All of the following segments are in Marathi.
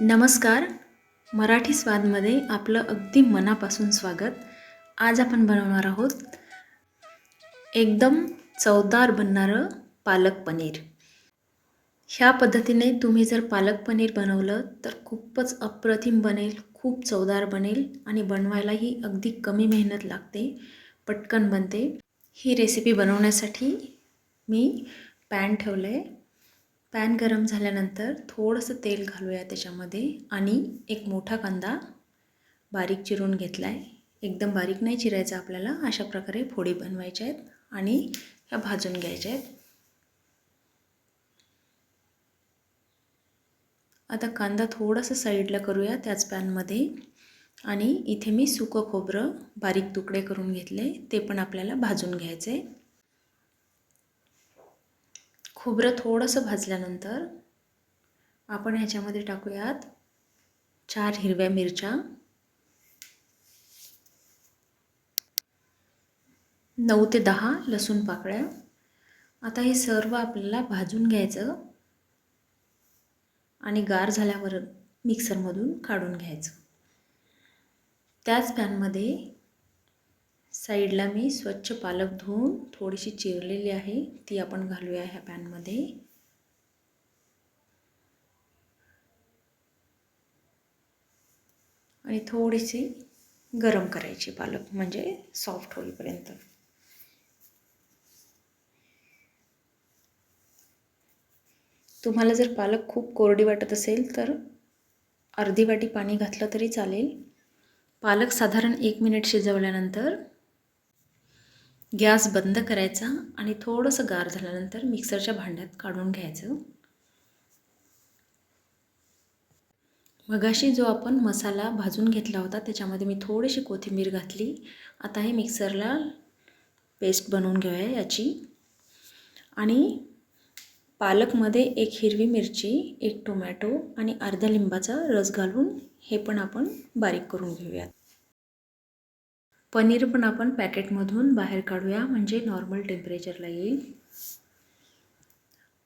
नमस्कार. मराठी स्वादमध्ये आपलं अगदी मनापासून स्वागत. आज आपण बनवणार आहोत एकदम चवदार बनणारं पालक पनीर. ह्या पद्धतीने तुम्ही जर पालक पनीर बनवलं तर खूपच अप्रतिम बनेल खूप चवदार बनेल आणि बनवायलाही अगदी कमी मेहनत लागते पटकन बनते. ही रेसिपी बनवण्यासाठी मी पॅन ठेवलं आहे पॅन गरम झाल्यानंतर थोडंसं तेल घालूया त्याच्यामध्ये आणि एक मोठा कांदा बारीक चिरून घेतला आहे एकदम बारीक नाही चिरायचा आपल्याला अशा प्रकारे फोडी बनवायच्या आहेत आणि ह्या भाजून घ्यायच्या आहेत. आता कांदा थोडासा साईडला करूया त्याच पॅनमध्ये आणि इथे मी सुकं खोबरं बारीक तुकडे करून घेतले ते पण आपल्याला भाजून घ्यायचं आहे खोबरं थोडंसं भाजल्यानंतर आपण ह्याच्यामध्ये टाकूयात चार हिरव्या मिरच्या. नऊ ते दहा लसूण पाकळ्या. आता हे सर्व आपल्याला भाजून घ्यायचं आणि गार झाल्यावर मिक्सरमधून काढून घ्यायचं. त्याच पॅनमध्ये साईडला मी स्वच्छ पालक धुवून थोडीशी चिरलेली आहे. ती आपण घालूया ह्या पॅनमध्ये. आणि थोडीशी गरम करायची पालक म्हणजे सॉफ्ट होईपर्यंत. तुम्हाला जर पालक खूप कोरडी वाटत असेल तर अर्धी वाटी पाणी घातलं तरी चालेल. पालक साधारण एक मिनिट शिजवल्यानंतर गॅस बंद करायचा आणि थोडंसं गार झाल्यानंतर मिक्सरच्या भांड्यात काढून घ्यायचं. मगाशी जो आपण मसाला भाजून घेतला होता त्याच्यामध्ये मी थोडीशी कोथिंबीर घातली. आता हे मिक्सरला पेस्ट बनवून घेऊया याची. आणि पालकमध्ये एक हिरवी मिरची एक टोमॅटो आणि अर्धा लिंबाचा रस घालून हे पण आपण बारीक करून घेऊयात. पनीर पण आपण पॅकेटमधून बाहेर काढूया म्हणजे नॉर्मल टेम्परेचरला येईल.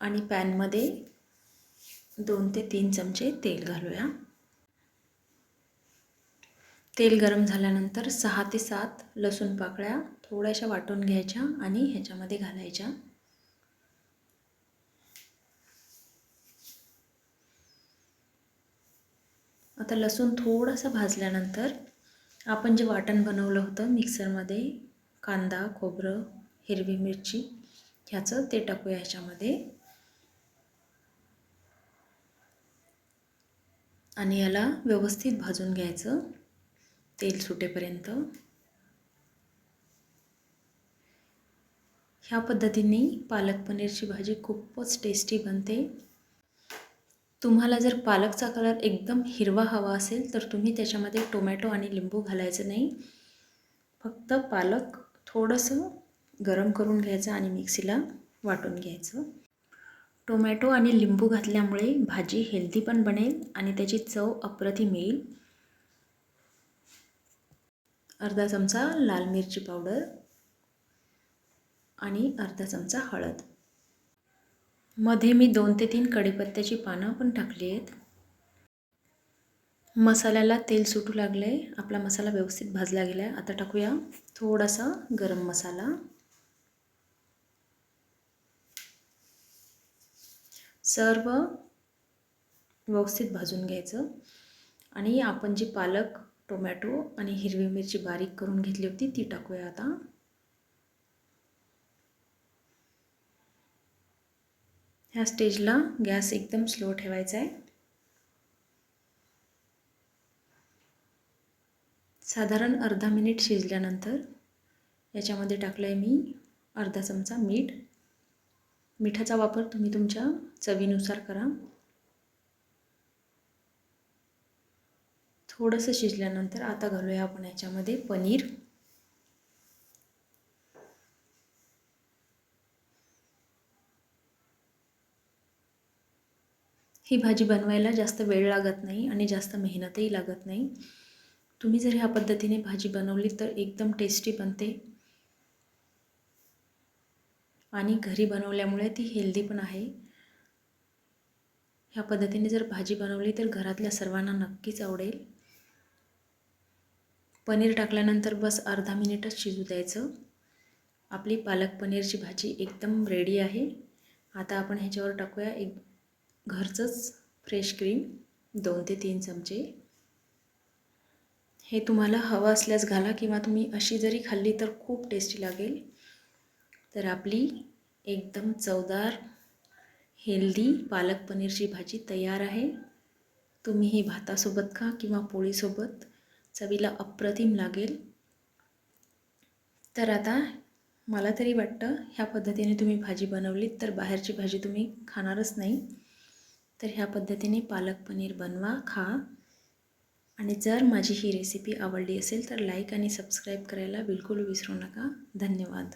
आणि पॅनमध्ये दोन ते तीन चमचे तेल घालूया. तेल गरम झाल्यानंतर सहा ते सात लसूण पाकळ्या थोड्याशा वाटून घ्यायच्या आणि ह्याच्यामध्ये घालायच्या. आता लसूण थोडासा भाजल्यानंतर आपण जे वाटण बनवलं होतं मिक्सरमध्ये कांदा खोबरं हिरवी मिरची ह्याचं ते टाकूया ह्याच्यामध्ये. आणि याला व्यवस्थित भाजून घ्यायचं तेल सुटेपर्यंत. ह्या पद्धतीने पालक पनीरची भाजी खूपच टेस्टी बनते. तुम्हाला जर पालकचा कलर एकदम हिरवा हवा असेल तर तुम्ही त्याच्यामध्ये टोमॅटो आणि लिंबू घालायचं नाही. फक्त पालक थोडंसं गरम करून घ्यायचं आणि मिक्सीला वाटून घ्यायचं. टोमॅटो आणि लिंबू घातल्यामुळे भाजी हेल्दी पण बनेल आणि त्याची चव अप्रतिम येईल. अर्धा चमचा लाल मिरची पावडर आणि अर्धा चमचा हळद. मध्ये मी दोन ते तीन कढीपत्त्याची पानं पण टाकली आहेत. मसाल्याला तेल सुटू लागलं आहे आपला मसाला व्यवस्थित भाजला गेला आहे आता टाकूया थोडासा गरम मसाला. सर्व व्यवस्थित भाजून घ्यायचं. आणि आपण जी पालक टोमॅटो आणि हिरवी मिरची बारीक करून घेतली होती ती टाकूया आता. ह्या स्टेजला गॅस एकदम स्लो ठेवायचा आहे. साधारण अर्धा मिनिट शिजल्यानंतर याच्यामध्ये टाकलं आहे मी अर्धा चमचा मीठ. मिठाचा वापर तुम्ही तुमच्या चवीनुसार करा. थोडंसं शिजल्यानंतर आता घालूया आपण याच्यामध्ये पनीर. ही भाजी बनवायला जास्त वेळ लागत नाही आणि जास्त मेहनतही लागत नाही. तुम्ही जर ह्या पद्धतीने भाजी बनवली तर एकदम टेस्टी बनते. आणि घरी बनवल्यामुळे ती हेल्दी पण आहे. ह्या पद्धतीने जर भाजी बनवली तर घरातल्या सर्वांना नक्कीच आवडेल. पनीर टाकल्यानंतर बस अर्धा मिनिटच शिजू द्यायचं. आपली पालक पनीरची भाजी एकदम रेडी आहे. आता आपण ह्याच्यावर टाकूया एक घरचंच फ्रेश क्रीम दोन ते तीन चमचे. हे तुम्हाला हवं असल्यास घाला किंवा तुम्ही अशी जरी खाल्ली तर खूप टेस्टी लागेल. तर आपली एकदम चवदार हेल्दी पालक पनीरची भाजी तयार आहे. तुम्ही ही भातासोबत खा किंवा पोळीसोबत चवीला अप्रतिम लागेल. तर आता मला तरी वाटतं ह्या पद्धतीने तुम्ही भाजी बनवलीत तर बाहेरची भाजी तुम्ही खाणारच नाही. तर ह्या पद्धतीने पालक पनीर बनवा खा. आणि जर माझी ही रेसिपी आवडली असेल तर लाईक आणि सबस्क्राईब करायला बिलकुल विसरू नका. धन्यवाद.